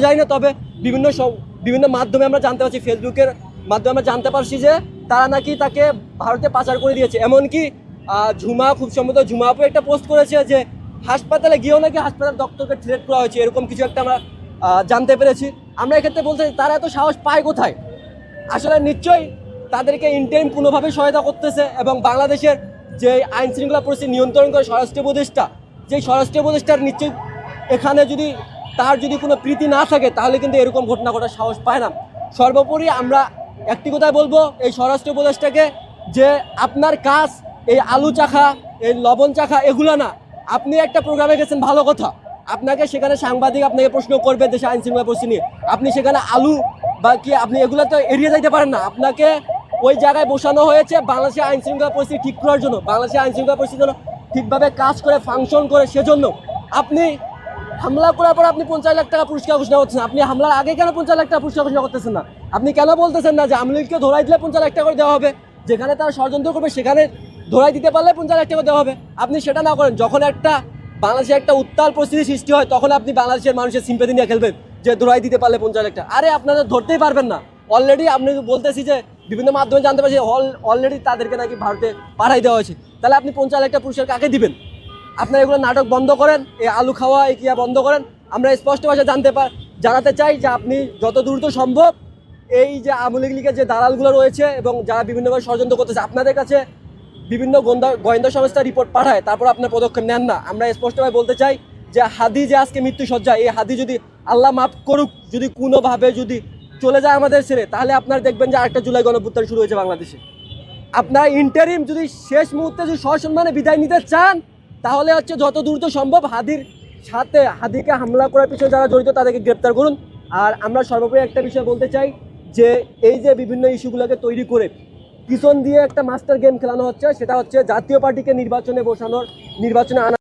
যাই না, তবে বিভিন্ন সব- বিভিন্ন মাধ্যমে আমরা জানতে পারছি, ফেসবুকের মাধ্যমে আমরা জানতে পারছি যে তারা নাকি তাকে ভারতে পাচার করে দিয়েছে। এমনকি ঝুমা, খুব সম্ভবত ঝুমা একটা পোস্ট করেছে যে হাসপাতালে গিয়েও নাকি হাসপাতাল ডক্টরকে থ্রেট করা হয়েছে, এরকম কিছু একটা আমরা জানতে পেরেছি। আমরা এক্ষেত্রে বলতে তারা এত সাহস পায় কোথায়? আসলে নিশ্চয়ই তাদেরকে ইন্টারিম কোনোভাবে সহায়তা করতেছে এবং বাংলাদেশের যে আইন শৃঙ্খলা পরিস্থিতি নিয়ন্ত্রণ করে স্বরাষ্ট্র উপদেষ্টা যে স্বরাষ্ট্র উপদেষ্টার নিশ্চয়ই এখানে যদি তার যদি কোনো প্রীতি না থাকে, তাহলে কিন্তু এরকম ঘটনা ঘটার সাহস পায় না। সর্বোপরি আমরা একটি কথাই বলব, এই স্বরাষ্ট্র উপদেশটাকে যে আপনার কাজ, এই আলু চাখা, এই লবণ চাখা, এগুলো না, আপনি একটা প্রোগ্রামে গেছেন, ভালো কথা। আপনাকে সেখানে সাংবাদিক আপনাকে প্রশ্ন করবে, দেশে আইন শৃঙ্খলা পরিস্থিতি নিয়ে। আপনি সেখানে আলু বা কি, আপনি এগুলো তো এড়িয়ে যাইতে পারেন না। আপনাকে ওই জায়গায় বসানো হয়েছে বাংলাদেশের আইন শৃঙ্খলা পরিস্থিতি ঠিক করার জন্য। বাংলাদেশের আইন শৃঙ্খলা পরিস্থিতি যেন ঠিকভাবে কাজ করে ফাংশন করে, সেজন্য। আপনি হামলা করার পর আপনি পঞ্চাশ লাখ টাকা পুরস্কার ঘোষণা করছেন। আপনি হামলার আগে কেন পঞ্চাশ লাখ টাকা পুরস্কার ঘোষণা করতেছেন না? আপনি কেন বলতেছেন না যে আমলিগকে ধরাই দিলে পঞ্চাশ লাখ টাকা করে দেওয়া হবে? যেখানে তারা ষড়যন্ত্র করবে, সেখানে ধরাই দিতে পারলে পঞ্চাশ লাখ টাকা দেওয়া হবে। আপনি সেটা না করেন। যখন একটা বাংলাদেশে একটা উত্তাল পরিস্থিতি সৃষ্টি হয়, তখন আপনি বাংলাদেশের মানুষের সিম্পেতি নিয়ে খেলবেন যে ধরাই দিতে পারলে পঞ্চাশ লাখ টাকা। আরে, আপনারা ধরতেই পারবেন না। অলরেডি আপনি বলতেছি যে বিভিন্ন মাধ্যমে জানতে পারছি অলরেডি তাদেরকে নাকি ভারতে পাঠাই দেওয়া হয়েছে। তাহলে আপনি পঞ্চাশ লাখ টাকা পুরস্কার কাকে দিবেন? আপনারা এগুলো নাটক বন্ধ করেন এই আলু খাওয়া এই কিয়া বন্ধ করেন, আমরা স্পষ্ট ভাষায় জানতে পার জানাতে চাই যে আপনি যত দ্রুত সম্ভব এই যে আমলিগ লীগের যে দালালগুলো রয়েছে এবং যারা বিভিন্নভাবে ষড়যন্ত্র করতেছে, আপনাদের কাছে বিভিন্ন গোয়েন্দা গোয়েন্দা সংস্থা রিপোর্ট পাঠায়, তারপর আপনার পদক্ষেপ নেন না। আমরা স্পষ্টভাবে বলতে চাই যে হাদি যে আজকে মৃত্যু সজ্জা এই হাদি যদি আল্লাহ মাফ করুক, যদি কোনোভাবে যদি চলে যায় আমাদের ছেড়ে, তাহলে আপনারা দেখবেন যে আরেকটা জুলাই গণপুত্তন শুরু হয়েছে বাংলাদেশে। আপনার ইন্টারিম যদি শেষ মুহূর্তে যদি সসম্মানে বিদায় নিতে চান তাহলে হচ্ছে যত দ্রুত সম্ভব হাদির সাথে হাদিকে হামলা করার পিছনে যারা জড়িত তাদেরকে গ্রেপ্তার করুন। আর আমরা সর্বোপরি একটা বিষয় বলতে চাই যে, এই যে বিভিন্ন ইস্যুগুলোকে তৈরি করে পিছন দিয়ে একটা মাস্টার গেম খেলানো হচ্ছে, সেটা হচ্ছে জাতীয় পার্টিকে নির্বাচনে বসানোর, নির্বাচনে আনা